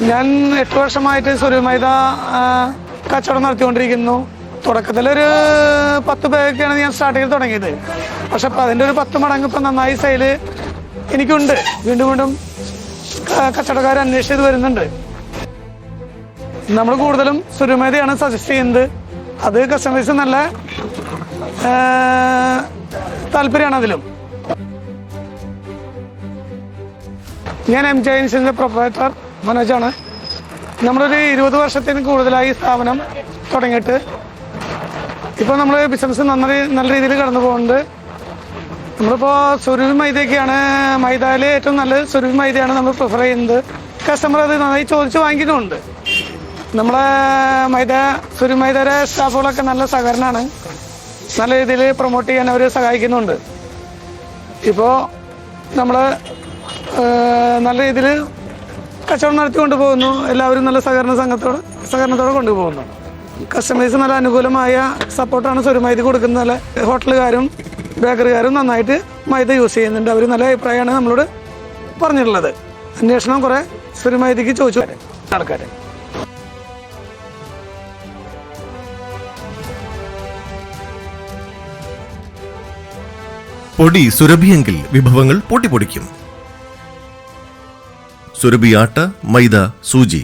ഞാൻ എട്ട് വർഷമായിട്ട് സുരുമൈദ കച്ചവടം നടത്തിക്കൊണ്ടിരിക്കുന്നു. തുടക്കത്തിലൊരു പത്ത് പേരൊക്കെയാണ് ഞാൻ സ്റ്റാർട്ട് ചെയ്ത് തുടങ്ങിയത്. പക്ഷെ അപ്പൊ അതിന്റെ ഒരു പത്ത് മടങ്ങ് ഇപ്പം നന്നായി സെയിൽ എനിക്കുണ്ട്. വീണ്ടും വീണ്ടും കച്ചവടക്കാർ അന്വേഷിച്ചത് വരുന്നുണ്ട്. നമ്മൾ കൂടുതലും സുരുമേതയാണ് സജസ്റ്റ് ചെയ്യുന്നത്. അത് കസ്റ്റമേഴ്സ് നല്ല താല്പര്യമാണ് അതിലും. ഞാൻ എം ജെ ഇൻസിന്റെ പ്രൊപ്പറേറ്റർ മനോജാണ്. നമ്മളൊരു ഇരുപത് വർഷത്തിന് കൂടുതലായി സ്ഥാപനം തുടങ്ങിയിട്ട്. ഇപ്പോൾ നമ്മൾ ബിസിനസ് നന്ന നല്ല രീതിയിൽ കടന്നു പോകുന്നുണ്ട് നമ്മളിപ്പോൾ സുരുവി മൈദയൊക്കെയാണ് മൈദയിൽ ഏറ്റവും നല്ല സുരുവി മൈദയാണ് നമ്മൾ പ്രിഫർ ചെയ്യുന്നത്. കസ്റ്റമർ അത് നന്നായി ചോദിച്ച് വാങ്ങിക്കുന്നുണ്ട്. നമ്മളെ മൈദ സുരുവി മൈദയുടെ സ്റ്റാഫുകളൊക്കെ നല്ല സഹകരണമാണ്. നല്ല രീതിയിൽ പ്രൊമോട്ട് ചെയ്യാൻ അവർ സഹായിക്കുന്നുണ്ട്. ഇപ്പോൾ നമ്മൾ നല്ല രീതിയിൽ കച്ചവടം നടത്തി കൊണ്ടുപോകുന്നു എല്ലാവരും നല്ല സഹകരണ സംഘത്തോട് സഹകരണത്തോടെ കൊണ്ടുപോകുന്നു. കസ്റ്റമേഴ്സ് നല്ല അനുകൂലമായ സപ്പോർട്ടാണ് സുരുമൈദ കൊടുക്കുന്നത്. നല്ല ഹോട്ടലുകാരും ബേക്കറിക്കാരും നന്നായിട്ട് മൈദ യൂസ് ചെയ്യുന്നുണ്ട്. അവർ നല്ല അഭിപ്രായമാണ് നമ്മളോട് പറഞ്ഞിട്ടുള്ളത്. അന്വേഷണം കുറേ മൈദിക്ക് ചോദിച്ചു. ആൾക്കാർ പൊടി സുരഭിയെങ്കിൽ വിഭവങ്ങൾ പൊട്ടിപ്പൊടിക്കും സുരഭി ആട്ട മൈദ സൂചി.